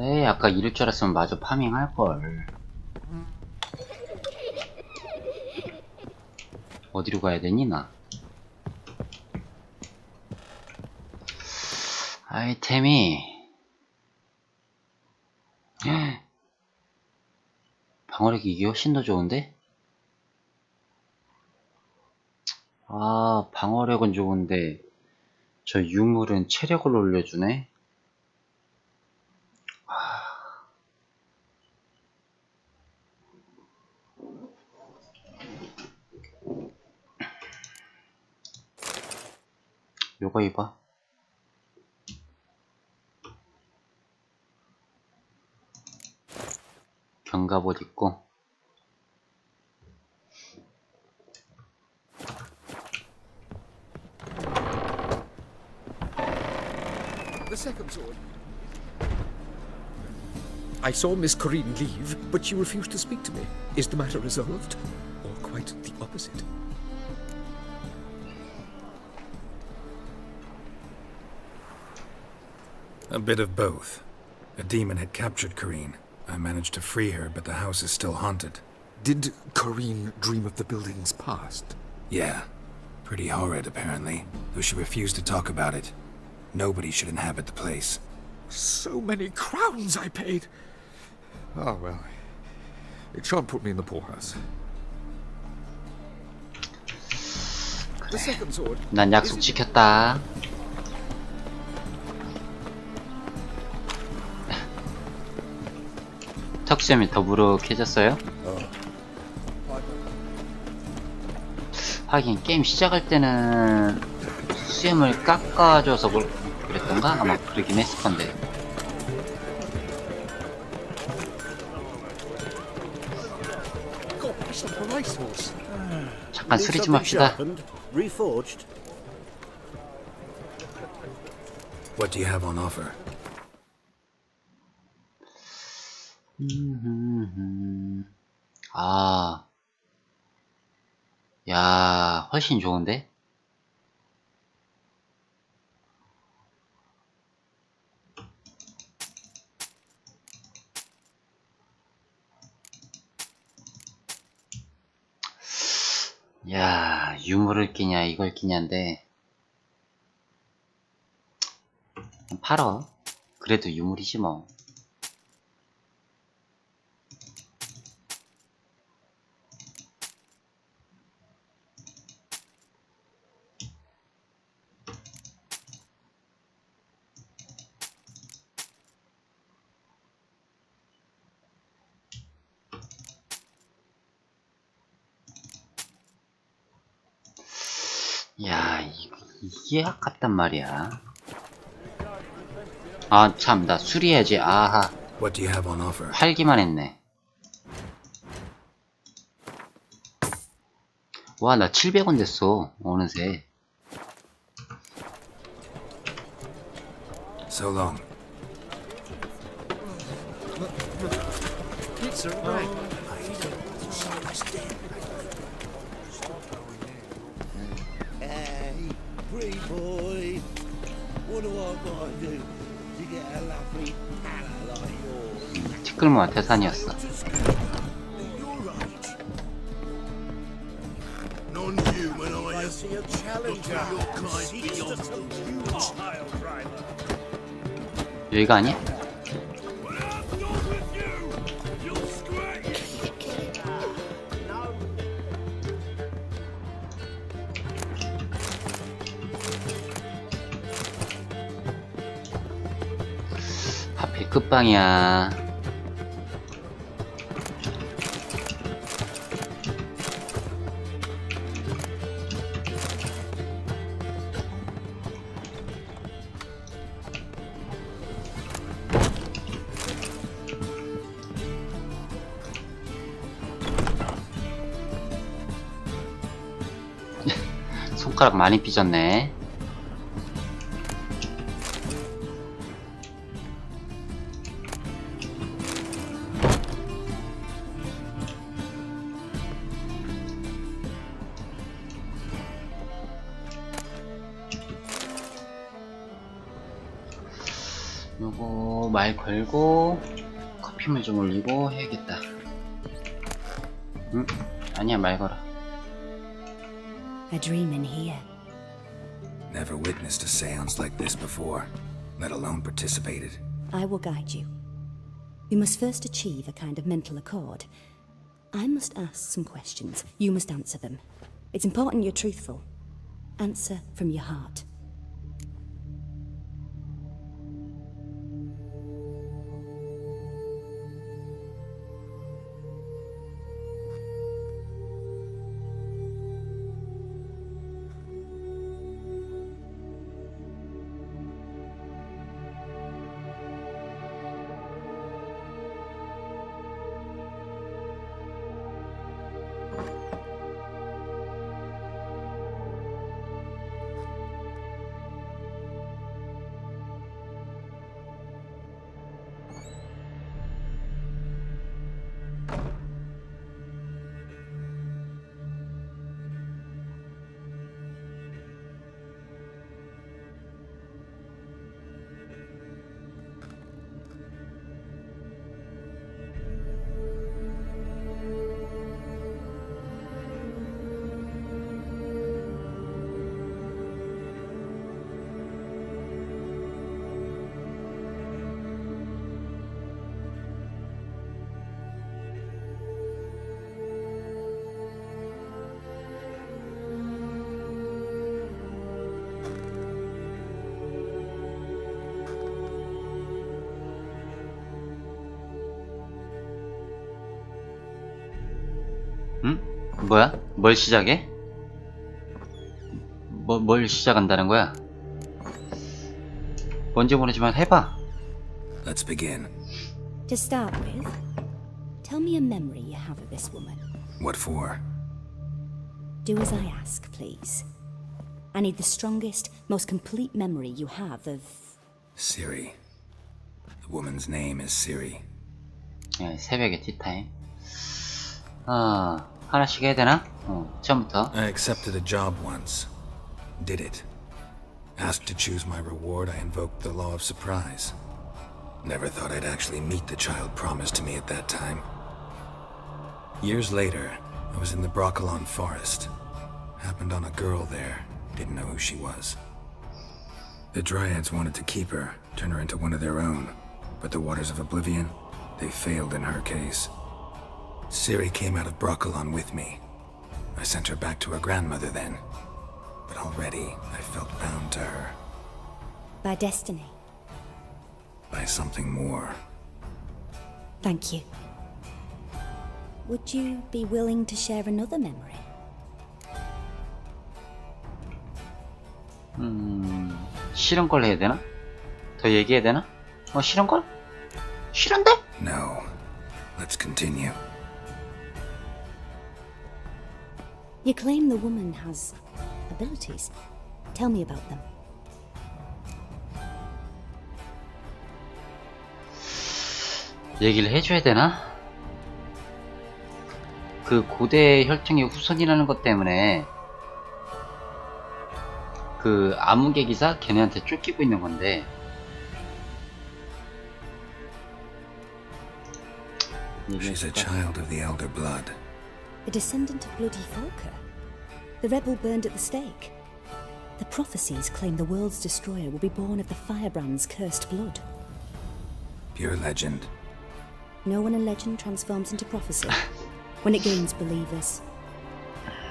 에이 아까 이럴 줄 알았으면 마저 파밍 할걸. 어디로 가야 되니 나? 아이템이. 방어력이 이게 훨씬 더 좋은데? 아 방어력은 좋은데 저 유물은 체력을 올려주네 요거 입어. 견갑옷 입고. The second sword. I saw Miss Corinne leave, but she refused to speak to me. Is the matter resolved? Or quite the opposite? A bit of both. A demon had captured Kareen. I managed to free her, but the house is still haunted. Did Corinne dream of the building's past? Yeah. Pretty horrid, apparently, though she refused to talk about it. Nobody should inhabit the place. So many crowns I paid! Oh, well. It shan't put me in the poorhouse. The second sword. 난 약속 지켰다. 턱수염이 더부룩해졌어요? 하긴 게임 시작할 때는 수염을 깎아줘서 뭐 그랬던가? 아마 그러긴 했을 건데 God, it's like a racehorse. 잠깐 수리 좀 합시다 reforged. What do you have on offer? 아, 야, 훨씬 좋은데? 야, 유물을 끼냐, 이걸 끼냐인데. 팔어. 그래도 유물이지 뭐. 야, 이, 이게 아깝단 말이야. 아, 참, 나 수리해야지. 아하, What do you have on offer? 팔기만 했네. 와, 나 700원 됐어. 어느새. So long. Pretty boy. What do I gotta do to get a lovely pal like yours? 티끌모아 태산이었어. Your age. Non-human, I am. See a challenger. Your kind beyond Pile driver. 여기가 아니야? 끝방이야. 손가락 많이 삐졌네. 걸고 커피물 좀 올리고 해야겠다. 응? 아니야 말 걸어. A dream in here. Never witnessed a seance like this before, let alone participated. I will guide you. You must first achieve a kind of mental accord. I must ask some questions. You must answer them. It's important you're truthful. Answer from your heart. 뭐야? 뭘 시작해? 뭐, 뭘 시작한다는 거야? 뭔지 모르지만 해봐. Let's begin. To start with, tell me a memory you have of this woman. What for? Do as I ask, please. I need the strongest, most complete memory you have of. Siri. The woman's name is Siri. 예, 새벽에 티타임. 아, 하나씩 해야 되나? 어, 처음부터. I accepted a job once. Did it. Asked to choose my reward, I invoked the law of surprise. Never thought I'd actually meet the child promised to me at that time. Years later, I was in the Broccolon forest. Happened on a girl there. Didn't know who she was. The Dryads wanted to keep her, turn her into one of their own. But the Waters of Oblivion, they failed in her case. Ciri came out of Broccolon with me. I sent her back to her grandmother then. But already I felt bound to her by destiny. by something more. Thank you. Would you be willing to share another memory? 음, 싫은 걸 해야 되나? 더 얘기해야 되나? 어, 싫은 걸? 싫은데? No. Let's continue. You claim the woman has abilities. Tell me about them. 얘기를 해줘야 되나? 그 고대 혈통의 후손이라는 것 때문에 그 암흑의 기사 걔네한테 쫓기고 있는 건데 She's a child of the Elder Blood. A descendant of bloody Falker. The rebel burned at the stake. The prophecies claim the world's destroyer will be born of the firebrand's cursed blood. Pure legend. No one in legend transforms into prophecy when it gains believers.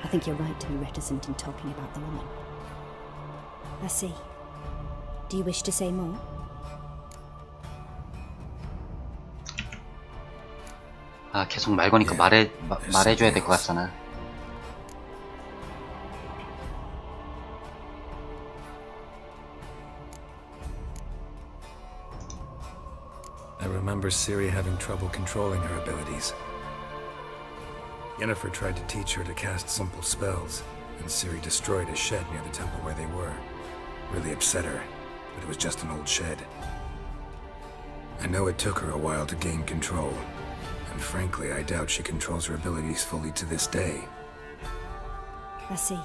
I think you're right to be reticent in talking about the woman. I see. Do you wish to say more? 아 계속 말 거니까 예, 말해 마- there's 말해줘야 될 것 something 같잖아. I remember Ciri having trouble controlling her abilities. Yennefer tried to teach her to cast simple spells, and Ciri destroyed a shed near the temple where they were. Really upset her, but it was just an old shed. I know it took her a while to gain control, and frankly, I doubt she controls her abilities fully to this day. I see.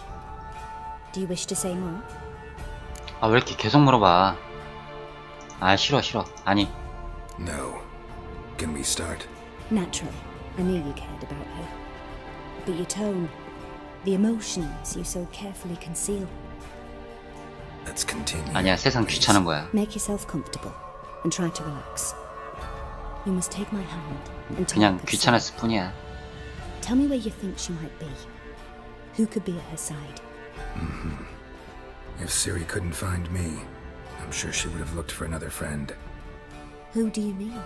Do you wish to say more? 아 왜 이렇게 계속 물어봐? 아 싫어 싫어 아니 No. Can we start? Naturally, I knew you cared about her. But your tone, the emotions you so carefully conceal, Let's continue. 아니야 세상 please. 귀찮은 거야 make yourself comfortable and try to relax. You must take my hand and talk 그냥 with 귀찮았을 뿐이야 Tell me where you think she might be. Who could be at her side? If Siri couldn't find me, I'm sure she would have looked for another friend. Who do you mean?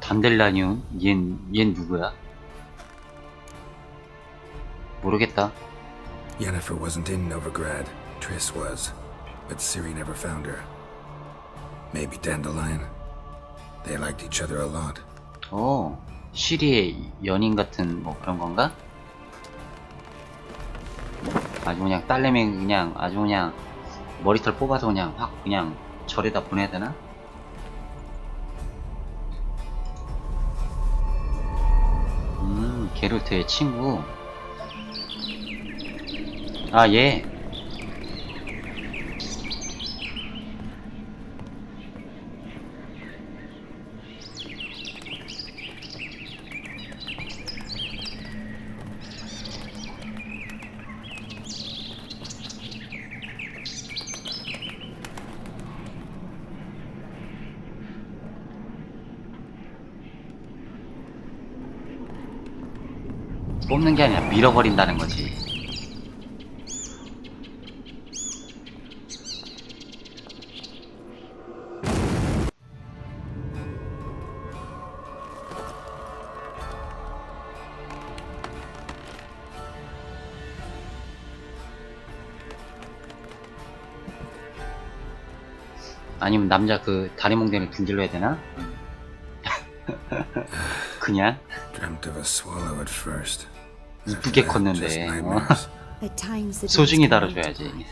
단델라니움 얜, 얜 누구야? 모르겠다 Yennefer wasn't in Novigrad. Triss was. But Siri never found her. Maybe Dandelion? They liked each other a lot. 오 시리의 연인 같은 뭐 그런 건가? 아주 그냥 딸내미 그냥 아주 그냥 머리털 뽑아서 그냥 확 그냥 절에다 보내야 되나? 음 게롤트의 친구 아 얘. 밀어버린다는 거지. 아니면 남자 그 다리 몽둥이를 분질러야 되나? 그냥 Dreamt of a swallow at first. 이쁘게 After that, 컸는데 just 어? nightmares. At times, the 소중히 dreams can 다뤄줘야지. multiply.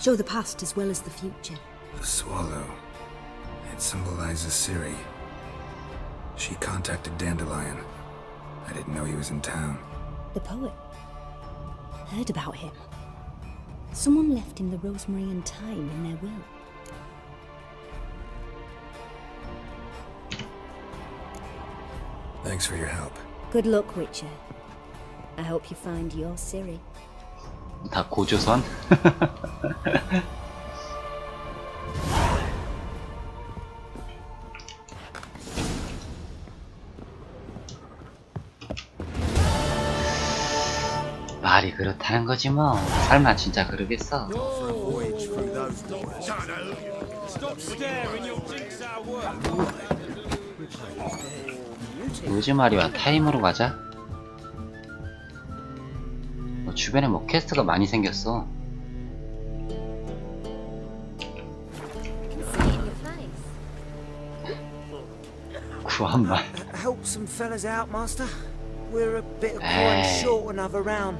Show the past as well as the future. The swallow. It symbolizes Siri. She contacted Dandelion. I didn't know he was in town. The poet. Heard about him. Someone left him the rosemary and thyme in their will. Thanks for your help. Good luck, Witcher. I hope you find your Siri. 다 고조선? 말이 그렇다는 거지 뭐. 설마 진짜 그러겠어? 로즈마리와 타임으로 가자. 주변에 뭐 퀘스트가 많이 생겼어. 구한말. Help some fellas out, Master. We're a bit of coin short another round.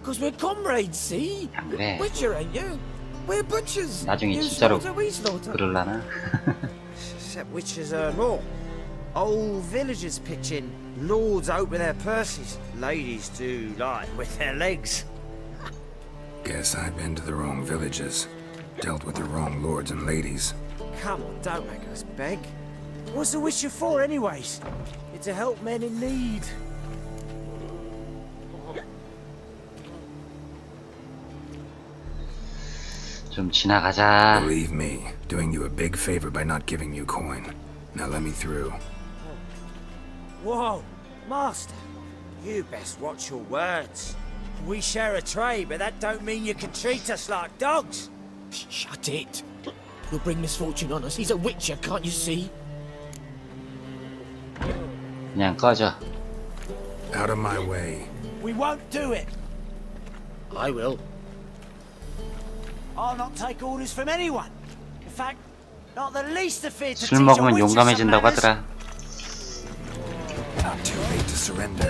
Because we're comrades, see? 안 그래? Butcher, ain't you? We're butchers. 나중에 you 진짜로 slaughter, we slaughter. 그럴라나? Except witches earn more. Old villagers pitch in. Lords open their purses. Ladies do like with their legs. Guess I've been to the wrong villages. Dealt with the wrong lords and ladies. Come on, don't make us beg. What's the witcher for, anyways? It's to help men in need. 좀 지나가자. Believe me, doing you a big favor by not giving you coin. Now let me through. Whoa, Master. You best watch your words. We share a trade, but that don't mean you can treat us like dogs. Shut it. You'll bring misfortune on us. He's a witcher, can't you see? 그냥 꺼져. Out of my way. We won't do it. I will. I'll not take orders from anyone. In fact, not the least afraid to 술 teach a 먹으면 witcher some 용감해진다고 manners. 하더라. Too late to surrender.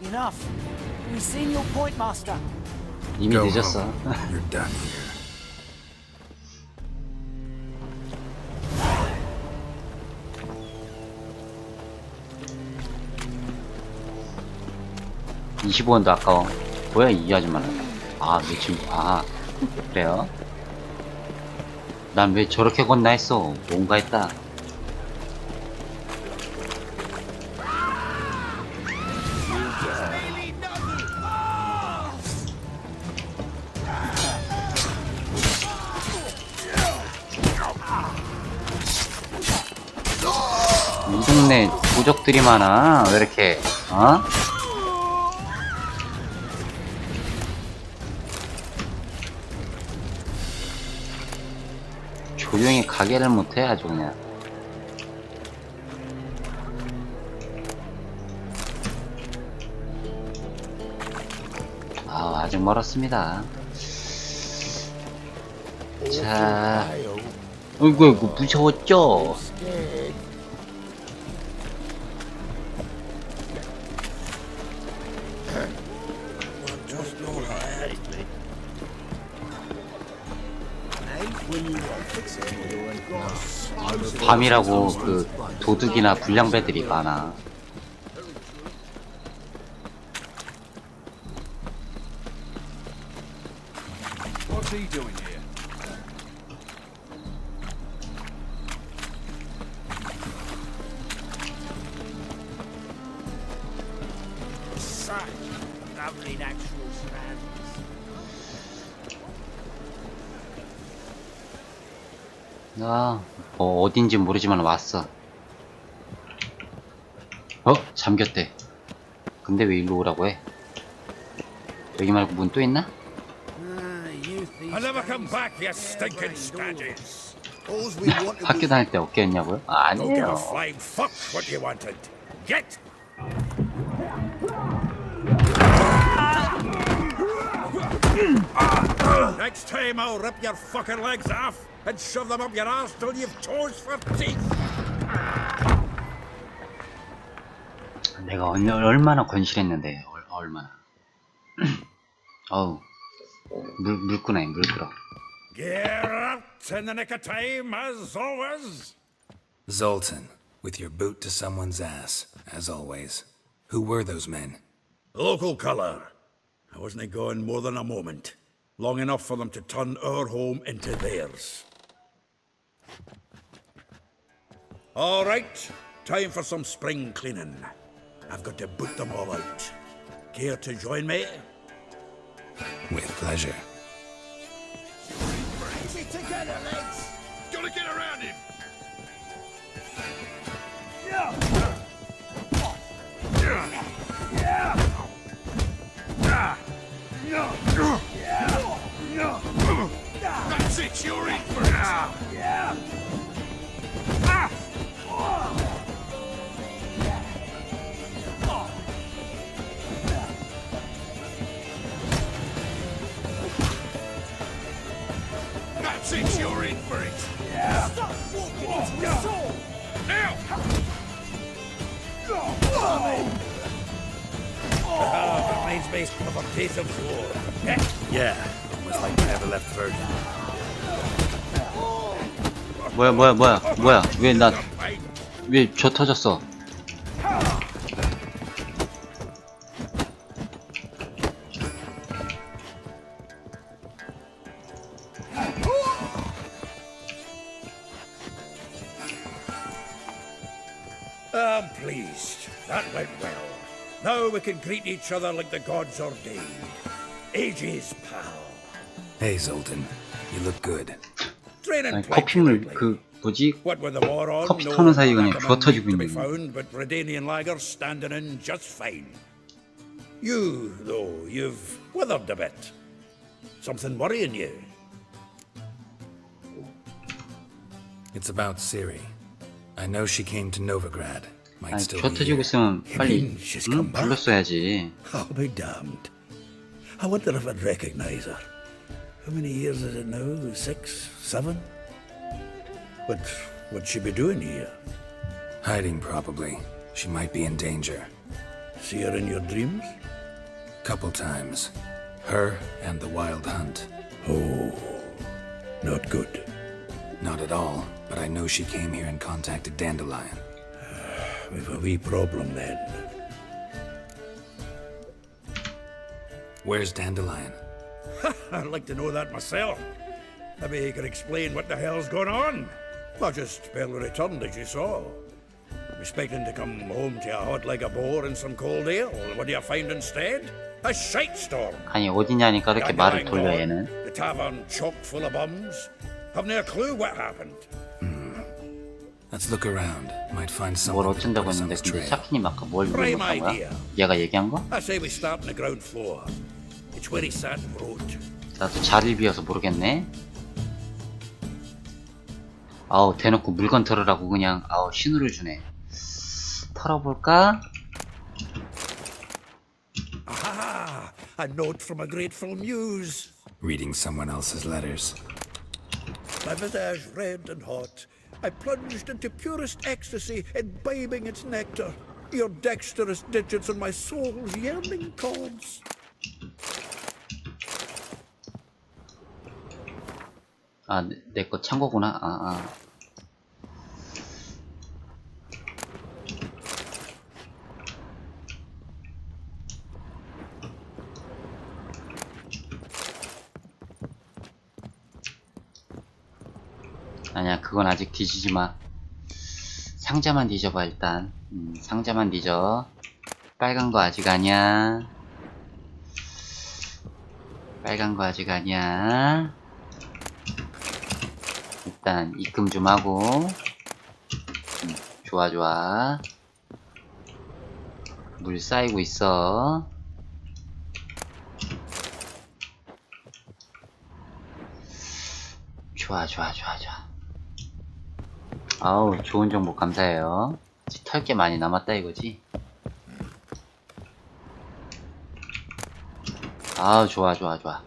Enough. We've seen your point, Master. You mean Go just. Uh... You're done here. 25원도 아까워. 뭐야, 이 아줌마는. 아, 내 친구. 아, 그래요? 난 왜 저렇게 건나 했어? 뭔가 했다. 이 동네 도적들이 많아. 왜 이렇게, 어? 가게를 못해, 아주 그냥. 아, 아직 멀었습니다. 자, 어이구, 어이구, 무서웠죠? 밤이라고 그 도둑이나 불량배들이 많아. 어딘지 모르지만 왔어. 어? 잠겼대. 근데 왜 일로 오라고 해? 여기 말고 문 또 있나? 학교 다닐 때? 아, a 아니에요. Next time I'll rip your fucking legs off and shove them up your ass till you've toes for teeth. 내가 얼- 얼마나 건실했는데, 얼, 얼마나. 어우, 물, 물 끄네, 물 끌어. Get out in the nick of time, as always. Zoltan, with your boot to someone's ass, as always. Who were those men? Local colour. I wasn't gone more than a moment. Long enough for them to turn our home into theirs. All right, time for some spring cleaning. I've got to boot them all out. Care to join me? With pleasure. That's it, you're in for it! Yeah. That's it, you're in for it! Yeah! Stop walking into a sword! Now! Ah, reminds me of a piece of sword. Yeah, almost like I never left virgin. 뭐야, 뭐야, 뭐야, 뭐야. 왜 나, Fine. 왜 저 터졌어? I'm pleased. That went well. Now we can greet each other like the gods ordained. Ages, pal. Hey, Zoltan. You look good. Training 아니, plenty 커피물 lately. 그 뭐지? What with the war on, 커피 no 타는 사이에 그냥 recommend 부어 터지고 to be 있는. found, but Redanian lagers standing in just fine. You, though, you've withered a bit. Something worrying you? It's about Ciri. I know she came to Novigrad. Might 아니, still 저 be 터지고 here. 있으면 빨리 mean she's 응? come back? 불렀어야지. I'll be damned. I wonder if I'd recognize her. How many years is it now? Six? Seven? What would she be doing here? Hiding, probably. She might be in danger. See her in your dreams? Couple times. Her and the Wild Hunt. Oh, not good. Not at all, but I know she came here and contacted Dandelion. We've a wee problem then. Where's Dandelion? I'd like to know that myself. Maybe he could explain what the hell's going on. Not just barely returned, as you saw. Expecting to come home to a hot like a boar and some cold ale. What do you find instead? A shite storm. 아니 어디냐니까 이렇게 말을 돌려 얘는 The tavern chock full of bums. Haven't a clue what happened. Let's look around. Might find 뭘 something that 어쩐다고 puts on 했는데 his 근데 trail. 샤키님 아까 뭘 Prime 물어봤던 거야? idea. 얘가 얘기한 거? I say we start on the ground floor. It's where he sat and wrote. 나도 자리를 비워서 모르겠네 아우 대놓고 물건 털으라고 그냥 아우 신호를 주네 털어볼까? Ah, a note from a grateful muse. Reading someone else's letters. My visage red and hot, I plunged into purest ecstasy, imbibing its nectar. Your dexterous digits on my soul's yearning chords. 아 내거 창고구나. 아, 아. 아니야 그건 아직 뒤지지 마. 상자만 뒤져봐 일단. 음, 상자만 뒤져. 빨간 거 아직 아니야 빨간 거 아직 아니야. 일단 입금 좀 하고. 음, 좋아 좋아. 물 쌓이고 있어. 좋아 좋아 좋아 좋아. 아우 좋은 정보 감사해요. 털게 많이 남았다 이거지 아우 좋아 좋아 좋아.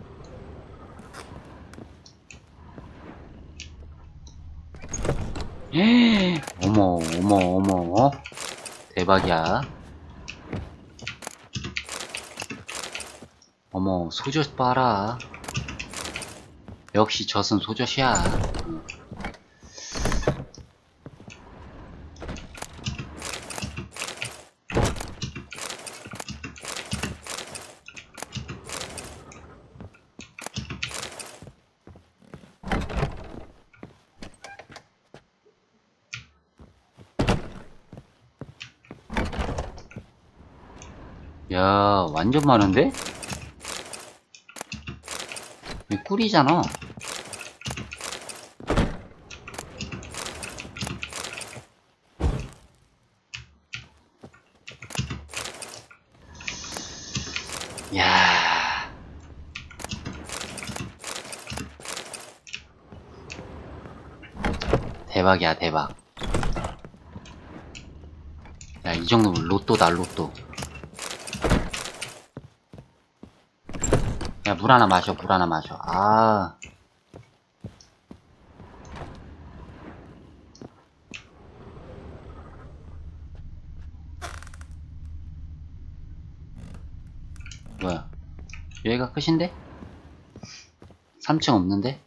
에 어머 어머 어머 대박이야. 어머 소젓 봐라. 역시 젖은 소젓이야 야 완전 많은데? 이 꿀이잖아. 야. 대박이야 대박. 야 이 정도면 로또다 로또 야, 물 하나 마셔, 물 하나 마셔. 아. 뭐야? 여기가 끝인데? 3층 없는데?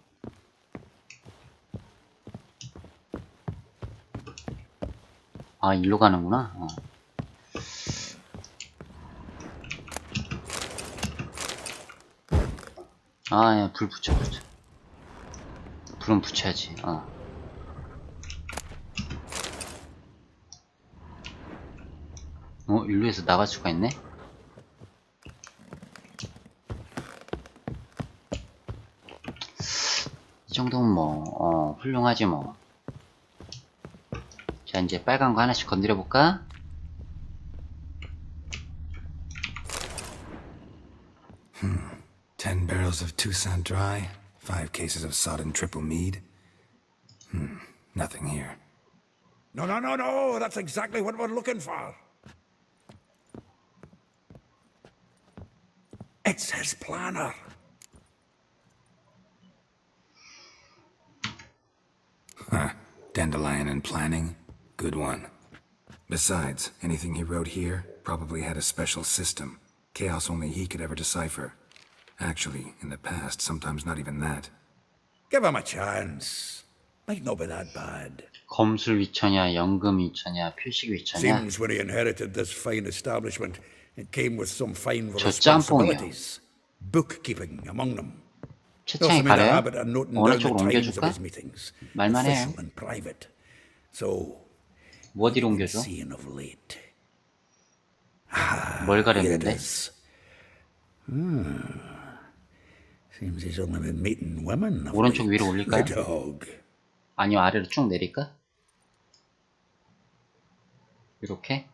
아, 일로 가는구나. 어. 아, 야, 불 붙여, 붙여. 불은 붙여야지, 어. 어, 일루에서 나갈 수가 있네? 이 정도면 뭐, 어, 훌륭하지 뭐. 자, 이제 빨간 거 하나씩 건드려 볼까? Ten barrels of Toussaint Dry, five cases of sodden triple mead. Hmm, nothing here. No, no, no, no. That's exactly what we're looking for. It's his planner. Huh. Dandelion and planning? Good one. Besides, anything he wrote here probably had a special system. Chaos only he could ever decipher. Actually, in the past, sometimes not even that. Give him a chance. Might not be that bad. 검술 위처냐, 연금 위처냐, 표식 위처냐. Seems when he inherited this fine establishment, it came with some fine 저 짬뽕이요. responsibilities. bookkeeping among them. He 채창이 also made a 가려요? habit of noting 어느 down the 쪽으로 times of 옮겨줄까? his meetings, 말만 해요. official and private. So, 뭐 어디로 옮겨줘? seeing of late. 뭘 Here it 가렸는데? is. Hmm. Seems he's only been meeting women. 오른쪽. 위로 올릴까요? The dog. 아니요 아래로 쭉 내릴까? 이렇게?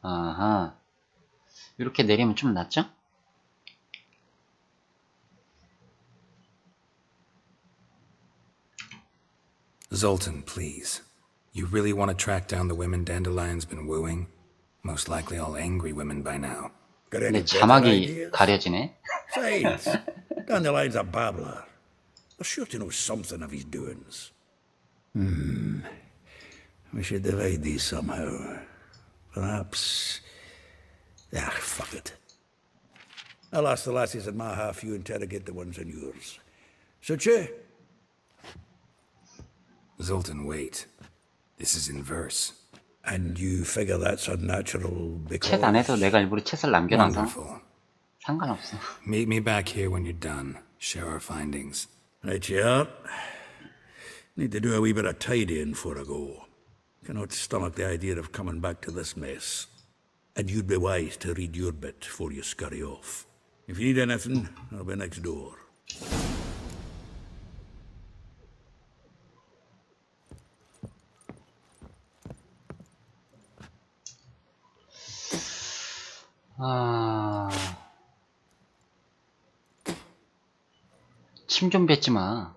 아하 이렇게 내리면 좀 낫죠? Zoltan, please. You really want to track down the women Dandelion's been wooing? Most likely all angry women by now. Got any 근데 better 자막이 ideas? 가려지네 Besides, Dandelion's a babbler. They're sure to know something of his doings. Hmm. We should divide these somehow. Perhaps. Ah, fuck it. I'll ask the lassies in my half, you interrogate the ones in yours. Suit you? Zoltan, wait. This is in verse. And you figure that's unnatural because. 챗 안 해도 내가 일부러 챗을 남겨놔서 Wonderful. 상관없어 Meet me back here when you're done. Share our findings. Right, yeah. Need to do a wee bit of tidying before I go. Cannot stomach the idea of coming back to this mess. And you'd be wise to read your bit before you scurry off. If you need anything, I'll be next door. 아... 침 좀 뱉지 마.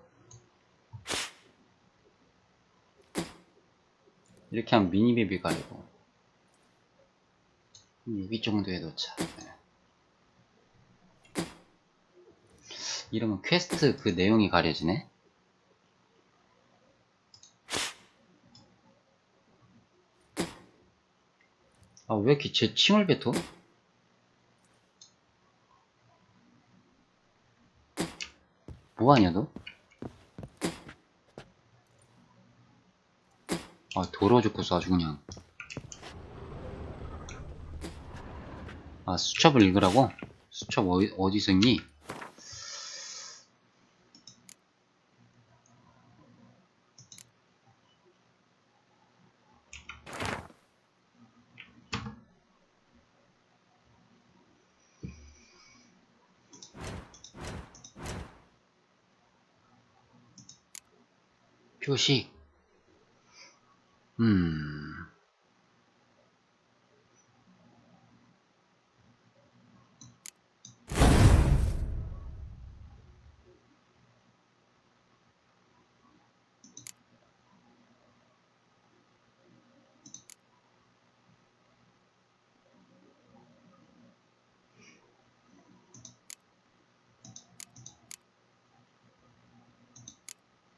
이렇게 하면 미니맵이 가리고 6위 정도에 놓자. 네. 이러면 퀘스트 그 내용이 가려지네. 아, 왜 이렇게 제 침을 뱉어? 뭐하냐 너? 아 더러워 죽겠어 아주 그냥 아 수첩을 읽으라고? 수첩 어디, 어디서 있니? 就うん。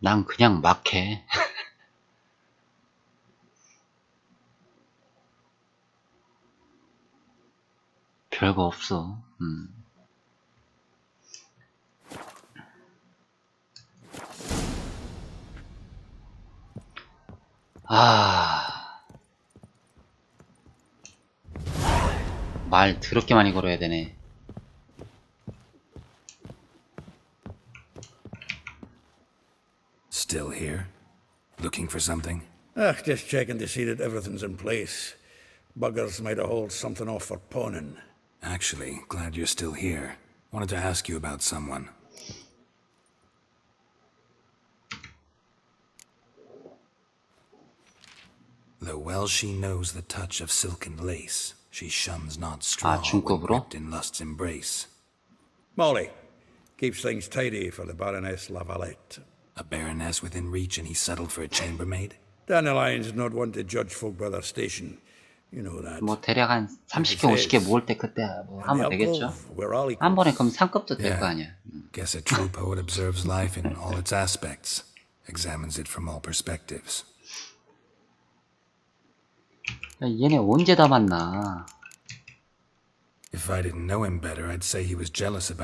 난 그냥 막 해. 별거 없어. 음. 아. 말 더럽게 많이 걸어야 되네. Still here? Looking for something? Ah, just checking to see that everything's in place. Buggers might have hauled something off for pawning. Actually, glad you're still here. Wanted to ask you about someone. Though well she knows the touch of silk and lace, she shuns not ah, straw whipped in lust's embrace. Molly keeps things tidy for the Baroness Lavalette. A baroness within reach and he settled for a chambermaid? Dandelion's not one to judge folk by their station. You know that. 뭐 대략 한 30개, 50개 모을 때 그때 뭐 And 하면 the 되겠죠. alcove, we're all 한 equal. 번에 그럼 상급도 될 Yeah. 거 아니야. Guess a true poet observes life in all its aspects, examines it from all perspectives. 야, 얘네 언제 다 만나? If I didn't know him better, I'd say he was jealous about.